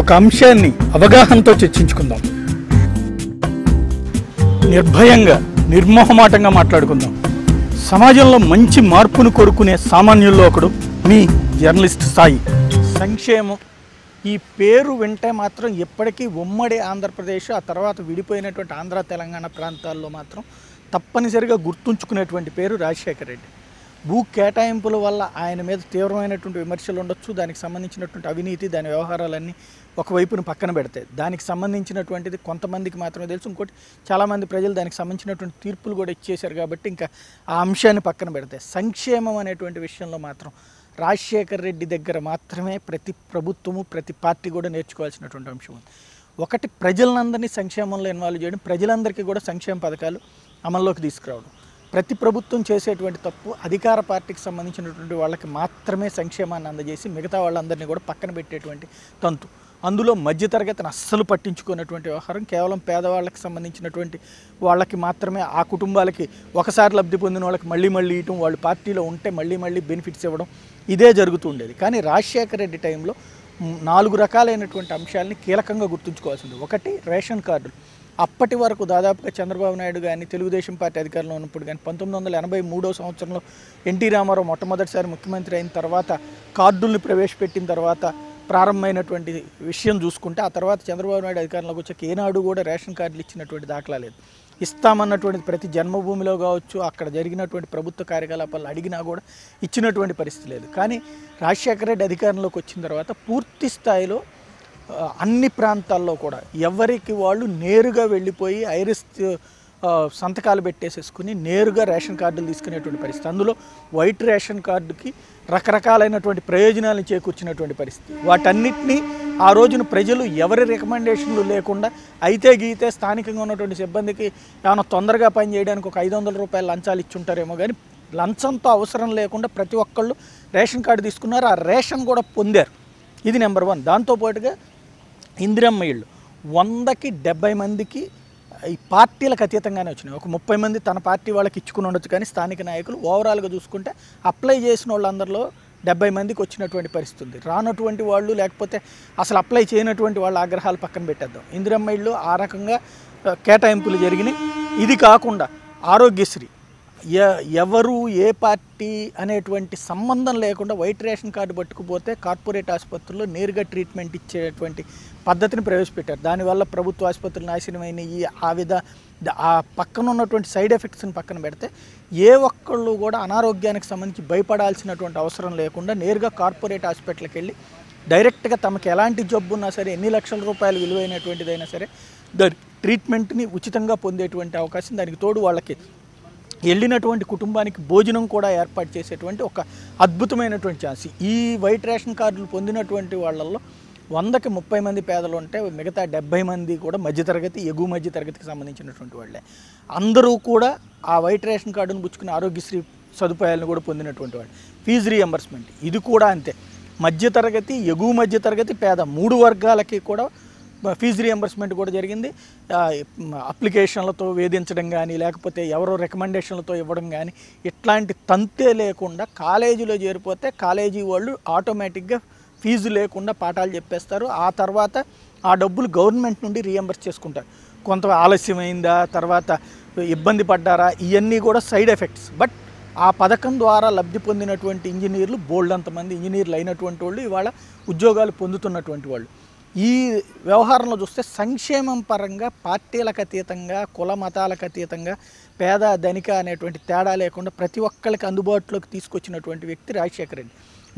ఒక అంశాన్ని అవగాహనతో చర్చించుకుందాం. నిర్భయంగా నిర్మోహమాటంగా మాట్లాడుకుందాం. సమాజంలో మంచి మార్పును కోరుకునే సామాన్యుల్లో ఒకడు మీ జర్నలిస్ట్ స్థాయి సంక్షేమం. ఈ పేరు వింటే మాత్రం ఎప్పటికీ ఉమ్మడి ఆంధ్రప్రదేశ్ ఆ తర్వాత విడిపోయినటువంటి ఆంధ్ర తెలంగాణ ప్రాంతాల్లో మాత్రం తప్పనిసరిగా గుర్తుంచుకునేటువంటి పేరు రాజశేఖర రెడ్డి. భూ కేటాయింపుల వల్ల ఆయన మీద తీవ్రమైనటువంటి విమర్శలు ఉండొచ్చు దానికి సంబంధించినటువంటి అవినీతి దాని వ్యవహారాలన్నీ ఒకవైపును పక్కన పెడతాయి దానికి సంబంధించినటువంటిది కొంతమందికి మాత్రమే తెలుసు. ఇంకోటి చాలామంది ప్రజలు దానికి సంబంధించినటువంటి తీర్పులు కూడా ఇచ్చేశారు కాబట్టి ఇంకా ఆ అంశాన్ని పక్కన పెడతాయి సంక్షేమం అనేటువంటి విషయంలో మాత్రం రాజశేఖర్ రెడ్డి దగ్గర మాత్రమే ప్రతి ప్రభుత్వము ప్రతి పార్టీ కూడా నేర్చుకోవాల్సినటువంటి అంశం ఉంది. ఒకటి ప్రజలందరినీ సంక్షేమంలో ఇన్వాల్వ్ చేయడం ప్రజలందరికీ కూడా సంక్షేమ పథకాలు అమల్లోకి తీసుకురావడం. ప్రతి ప్రభుత్వం చేసేటువంటి తప్పు అధికార పార్టీకి సంబంధించినటువంటి వాళ్ళకి మాత్రమే సంక్షేమాన్ని అందజేసి మిగతా వాళ్ళందరినీ కూడా పక్కన పెట్టేటువంటి తంతు. అందులో మధ్యతరగతిని అస్సలు పట్టించుకున్నటువంటి వ్యవహారం కేవలం పేదవాళ్ళకి సంబంధించినటువంటి వాళ్ళకి మాత్రమే ఆ కుటుంబాలకి ఒకసారి లబ్ధి పొందిన వాళ్ళకి మళ్ళీ మళ్ళీ ఇవ్వటం వాళ్ళు పార్టీలో ఉంటే మళ్ళీ మళ్ళీ బెనిఫిట్స్ ఇవ్వడం ఇదే జరుగుతూ ఉండేది. కానీ రాజశేఖర రెడ్డి టైంలో నాలుగు రకాలైనటువంటి అంశాలని కీలకంగా గుర్తుంచుకోవాల్సింది. ఒకటి రేషన్ కార్డులు. అప్పటి వరకు దాదాపుగా చంద్రబాబు నాయుడు కానీ తెలుగుదేశం పార్టీ అధికారంలో ఉన్నప్పుడు కానీ పంతొమ్మిది వందల ఎనభై మూడో సంవత్సరంలో ఎన్టీ రామారావు మొట్టమొదటిసారి ముఖ్యమంత్రి అయిన తర్వాత కార్డుల్ని ప్రవేశపెట్టిన తర్వాత ప్రారంభమైనటువంటి విషయం చూసుకుంటే ఆ తర్వాత చంద్రబాబు నాయుడు అధికారంలోకి వచ్చాక ఏనాడు కూడా రేషన్ కార్డులు ఇచ్చినటువంటి దాఖలా లేదు. ఇస్తామన్నటువంటి ప్రతి జన్మభూమిలో కావచ్చు అక్కడ జరిగినటువంటి ప్రభుత్వ కార్యకలాపాలు అడిగినా కూడా ఇచ్చినటువంటి పరిస్థితి లేదు. కానీ రాజశేఖర రెడ్డి అధికారంలోకి వచ్చిన తర్వాత పూర్తి స్థాయిలో అన్ని ప్రాంతాల్లో కూడా ఎవరికి వాళ్ళు నేరుగా వెళ్ళిపోయి ఐరిస్ సంతకాలు పెట్టేసేసుకుని నేరుగా రేషన్ కార్డులు తీసుకునేటువంటి పరిస్థితి. అందులో వైట్ రేషన్ కార్డుకి రకరకాలైనటువంటి ప్రయోజనాలు చేకూర్చినటువంటి పరిస్థితి. వాటన్నిటినీ ఆ రోజున ప్రజలు ఎవరి రికమెండేషన్లు లేకుండా అయితే గీతే స్థానికంగా ఉన్నటువంటి సిబ్బందికి ఏమైనా తొందరగా పని చేయడానికి ఒక ఐదు వందల రూపాయలు లంచాలు ఇచ్చుంటారేమో కానీ లంచంతో అవసరం లేకుండా ప్రతి ఒక్కళ్ళు రేషన్ కార్డు తీసుకున్నారు. ఆ రేషన్ కూడా పొందారు. ఇది నెంబర్ వన్. దాంతోపాటుగా ఇందిరమ్మ ఇళ్ళు. వందకి డెబ్బై మందికి ఈ పార్టీలకు అతీతంగానే వచ్చినాయి. ఒక ముప్పై మంది తన పార్టీ వాళ్ళకి ఇచ్చుకుని ఉండొచ్చు కానీ స్థానిక నాయకులు ఓవరాల్గా చూసుకుంటే అప్లై చేసిన వాళ్ళందరిలో డెబ్బై మందికి వచ్చినటువంటి పరిస్థితి ఉంది రానటువంటి వాళ్ళు లేకపోతే అసలు అప్లై చేయనటువంటి వాళ్ళ ఆగ్రహాలు పక్కన పెట్టేద్దాం. ఇందిరమ్మ ఇళ్ళు ఆ రకంగా కేటాయింపులు జరిగినాయి. ఇది కాకుండా ఆరోగ్యశ్రీ. ఎవరు ఏ పార్టీ అనేటువంటి సంబంధం లేకుండా వైట్ రేషన్ కార్డు పట్టుకుపోతే కార్పొరేట్ ఆసుపత్రుల్లో నేరుగా ట్రీట్మెంట్ ఇచ్చేటువంటి పద్ధతిని ప్రవేశపెట్టారు. దానివల్ల ప్రభుత్వ ఆసుపత్రులు నాశనమైన ఈ ఆ విధ ఆ పక్కన ఉన్నటువంటి సైడ్ ఎఫెక్ట్స్ని పక్కన పెడితే ఏ ఒక్కళ్ళు కూడా అనారోగ్యానికి సంబంధించి భయపడాల్సినటువంటి అవసరం లేకుండా నేరుగా కార్పొరేట్ హాస్పిటల్కి వెళ్ళి డైరెక్ట్గా తమకు ఎలాంటి జబ్బు ఉన్నా సరే ఎన్ని లక్షల రూపాయలు విలువైనటువంటిదైనా సరే దాని ట్రీట్మెంట్ని ఉచితంగా పొందేటువంటి అవకాశం దానికి తోడు వాళ్ళకి వెళ్ళినటువంటి కుటుంబానికి భోజనం కూడా ఏర్పాటు చేసేటువంటి ఒక అద్భుతమైనటువంటి ఛాన్స్. ఈ వైట్ రేషన్ కార్డులు పొందినటువంటి వాళ్ళల్లో వందకి ముప్పై మంది పేదలు ఉంటే మిగతా డెబ్బై మంది కూడా మధ్యతరగతి ఎగువ మధ్య తరగతికి సంబంధించినటువంటి వాళ్ళే. అందరూ కూడా ఆ వైట్ రేషన్ కార్డును పుచ్చుకుని ఆరోగ్యశ్రీ సదుపాయాలను కూడా పొందినటువంటి వాళ్ళు. ఫీజు రీఎంబర్స్మెంట్ ఇది కూడా అంతే. మధ్యతరగతి ఎగువ మధ్యతరగతి పేద మూడు వర్గాలకి కూడా ఫీజు రియంబర్స్మెంట్ కూడా జరిగింది. అప్లికేషన్లతో వేధించడం కానీ లేకపోతే ఎవరో రికమెండేషన్లతో ఇవ్వడం కానీ ఇట్లాంటి తంతే లేకుండా కాలేజీలో చేరిపోతే కాలేజీ వాళ్ళు ఆటోమేటిక్గా ఫీజు లేకుండా పాఠాలు చెప్పేస్తారు. ఆ తర్వాత ఆ డబ్బులు గవర్నమెంట్ నుండి రియంబర్స్ చేసుకుంటారు. కొంత ఆలస్యమైందా తర్వాత ఇబ్బంది పడ్డారా ఇవన్నీ కూడా సైడ్ ఎఫెక్ట్స్ బట్ ఆ పథకం ద్వారా లబ్ధి పొందినటువంటి ఇంజనీర్లు బోల్డ్ అంతమంది ఇంజనీర్లు అయినటువంటి వాళ్ళు ఇవాళ ఉద్యోగాలు పొందుతున్నటువంటి వాళ్ళు. ఈ వ్యవహారంలో చూస్తే సంక్షేమం పరంగా పార్టీలకు అతీతంగా కుల మతాలకు అతీతంగా పేద ధనిక అనేటువంటి తేడా లేకుండా ప్రతి ఒక్కరికి అందుబాటులోకి తీసుకొచ్చినటువంటి వ్యక్తి రాజశేఖర రెడ్డి.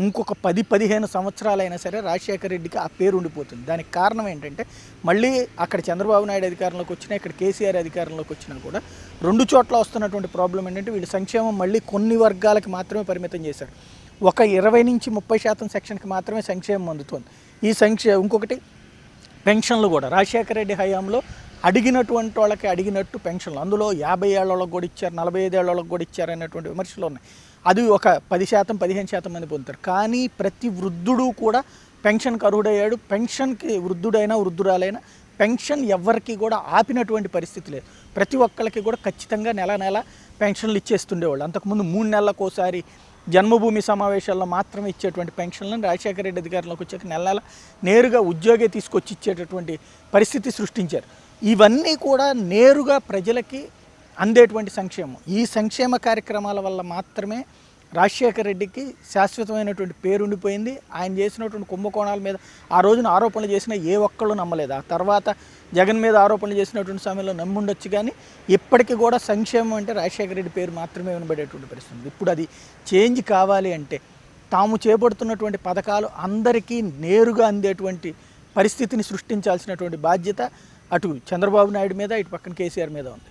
ఇంకొక పది పదిహేను సంవత్సరాలైనా సరే రాజశేఖర రెడ్డికి ఆ పేరు ఉండిపోతుంది. దానికి కారణం ఏంటంటే మళ్ళీ అక్కడ చంద్రబాబు నాయుడు అధికారంలోకి వచ్చినా ఇక్కడ కేసీఆర్ అధికారంలోకి వచ్చినా కూడా రెండు చోట్ల వస్తున్నటువంటి ప్రాబ్లం ఏంటంటే వీళ్ళు సంక్షేమం మళ్ళీ కొన్ని వర్గాలకు మాత్రమే పరిమితం చేశారు. ఒక ఇరవై నుంచి ముప్పై శాతం సెక్షన్కి మాత్రమే సంక్షేమం అందుతోంది. ఈ సంక్షే ఇంకొకటి పెన్షన్లు కూడా. రాజశేఖర రెడ్డి హయాంలో అడిగినటువంటి వాళ్ళకి అడిగినట్టు పెన్షన్లు. అందులో యాభై ఏళ్ళ కూడా ఇచ్చారు నలభై ఐదు ఏళ్ళ కూడా ఇచ్చారు అనేటువంటి విమర్శలు ఉన్నాయి. అది ఒక పది శాతం పదిహేను శాతం మంది పొందుతారు. కానీ ప్రతి వృద్ధుడు కూడా పెన్షన్కి అర్హుడయ్యాడు. పెన్షన్కి వృద్ధుడైనా వృద్ధురాలైనా పెన్షన్ ఎవరికి కూడా ఆపినటువంటి పరిస్థితి లేదు. ప్రతి ఒక్కరికి కూడా ఖచ్చితంగా నెల నెల పెన్షన్లు ఇచ్చేస్తుండేవాళ్ళు. అంతకుముందు మూడు నెలలకు ఒకసారి జన్మభూమి సమావేశాల్లో మాత్రమే ఇచ్చేటువంటి పెన్షన్లను రాజశేఖర రెడ్డి అధికారంలోకి వచ్చాక నెల నెల నేరుగా ఉద్యోగే తీసుకొచ్చి ఇచ్చేటటువంటి పరిస్థితి సృష్టించారు. ఇవన్నీ కూడా నేరుగా ప్రజలకి అందేటువంటి సంక్షేమం. ఈ సంక్షేమ కార్యక్రమాల వల్ల మాత్రమే రాజశేఖర రెడ్డికి శాశ్వతమైనటువంటి పేరు ఉండిపోయింది. ఆయన చేసినటువంటి కుంభకోణాల మీద ఆ రోజున ఆరోపణలు చేసిన ఏ ఒక్కళ్ళు నమ్మలేదు. ఆ తర్వాత జగన్ మీద ఆరోపణలు చేసినటువంటి సమయంలో నమ్ముండొచ్చు కానీ ఇప్పటికీ కూడా సంక్షేమం అంటే రాజశేఖర రెడ్డి పేరు మాత్రమే వినబడేటువంటి పరిస్థితి ఇప్పుడు అది చేంజ్ కావాలి అంటే తాము చేపడుతున్నటువంటి పథకాలు అందరికీ నేరుగా అందేటువంటి పరిస్థితిని సృష్టించాల్సినటువంటి బాధ్యత అటు చంద్రబాబు నాయుడు మీద ఇటు పక్కన కేసీఆర్ మీద ఉంది.